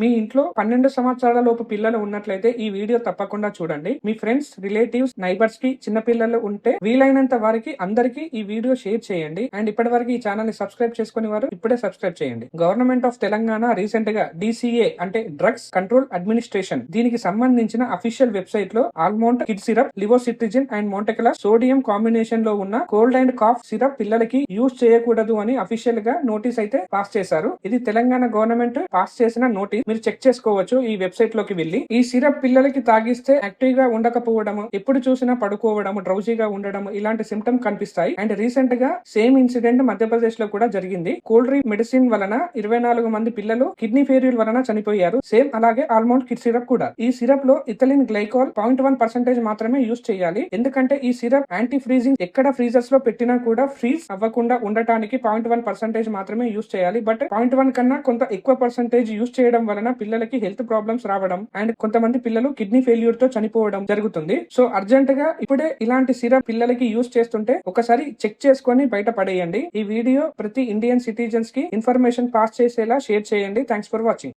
మీ ఇంట్లో పన్నెండు సంవత్సరాల లోపు పిల్లలు ఉన్నట్లయితే ఈ వీడియో తప్పకుండా చూడండి. మీ ఫ్రెండ్స్ రిలేటివ్స్ నైబర్స్కి చిన్న పిల్లలు ఉంటే వీలైనంత వారికి అందరికీ ఈ వీడియో షేర్ చేయండి. అండ్ ఇప్పటి వరకు ఈ ఛానల్ని సబ్స్క్రైబ్ చేసుకుని వారు ఇప్పుడే సబ్స్క్రైబ్ చేయండి. గవర్నమెంట్ ఆఫ్ తెలంగాణ రీసెంట్గా డిసిఏ అంటే డ్రగ్స్ కంట్రోల్ అడ్మినిస్ట్రేషన్ దీనికి సంబంధించిన అఫీషియల్ వెబ్సైట్లో Almont kid syrup levocetirizine and montelukast sodium కాంబినేషన్లో ఉన్న కోల్డ్ అండ్ కాఫ్ సిరప్ పిల్లలకి యూజ్ చేయకూడదు అని అఫీషియల్గా నోటీస్ అయితే పాస్ చేశారు. ఇది తెలంగాణ గవర్నమెంట్ పాస్ చేసిన నోటీస్. మీరు చెక్ చేసుకోవచ్చు ఈ వెబ్సైట్లోకి వెళ్ళి. ఈ సిరప్ పిల్లలకి తాగిస్తే యాక్టివ్గా ఉండకపోవడం ఎప్పుడు చూసినా పడుకోవడం డ్రౌజీగా ఉండడం ఇలాంటి సిమ్టమ్ కనిపిస్తాయి. అండ్ రీసెంట్గా సేమ్ ఇన్సిడెంట్ మధ్యప్రదేశ్లో కూడా జరిగింది. కోల్డ్రీ మెడిసిన్ వలన ఇరవై నాలుగు మంది పిల్లలు కిడ్నీ ఫెయిల్యూర్ వలన చనిపోయారు. సేమ్ అలాగే ఆల్మౌంట్ కిడ్ సిరప్ కూడా. ఈ సిరప్లో ethylene glycol point one percentage మాత్రమే యూజ్ చేయాలి. ఎందుకంటే ఈ సిరప్ యాంటీ ఫ్రీజింగ్ ఎక్కడ ఫ్రీజర్స్లో పెట్టినా కూడా ఫ్రీజ్ అవ్వకుండా ఉండటానికి పాయింట్ వన్ పర్సెంటేజ్ మాత్రమే యూజ్ చేయాలి. బట్ పాయింట్ వన్ కన్నా కొంత ఎక్కువ పర్సెంటేజ్ యూస్ చేయడం వలన పిల్లలకి హెల్త్ ప్రాబ్లమ్స్ రావడం అండ్ కొంతమంది పిల్లలు కిడ్నీ ఫెయిల్యూర్తో చనిపోవడం జరుగుతుంది. సో అర్జెంట్గా ఇప్పుడే ఇలాంటి సిరప్ పిల్లలకి యూస్ చేస్తుంటే ఒకసారి చెక్ చేసుకొని బయట పడేయండి. ఈ వీడియో ప్రతి ఇండియన్ సిటిజన్స్కి ఇన్ఫర్మేషన్ పాస్ చేసేలా షేర్ చేయండి. Thanks for watching.